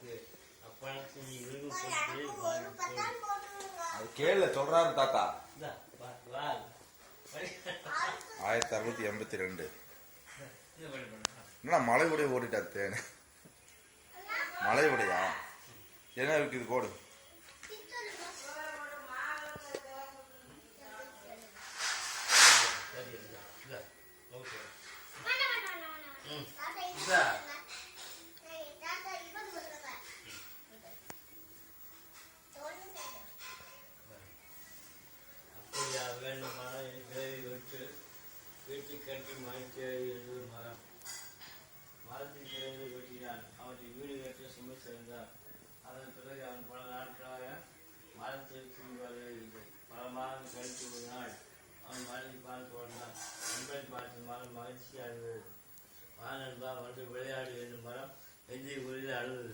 நீ விரும்பப்பட்டு வாங்கிக்கொள். அது கேளு சொல்றாரு தாத்தா. ஆயிரத்தி அறுநூத்தி எண்பத்தி ரெண்டு. என்னடா மலை உடைய ஓடிட்டா தேன்? மலை உடையா? என்ன இருக்குது கோடு சரி, இந்தா, இந்தா. வேண்டுமானால் என் கிளவி விட்டு வீட்டு கட்டி மறைக்க இருந்தது மரம். மரத்தின் கிளவி வெட்டினான். அவற்றை வீடு கட்ட சுமை சேர்ந்தான் அதன் பிறகு அவன் பல நாட்களாக மரத்திற்கு இல்லை. பல மாதம் கழித்து ஒரு நாள் அவன் மரத்தை பார்த்து வந்தான். நண்பன் பார்த்து மரம் இருந்தது. அழுதது வானன்பா வந்து விளையாடு என்னும் மரம் எந்த உரிது அழுது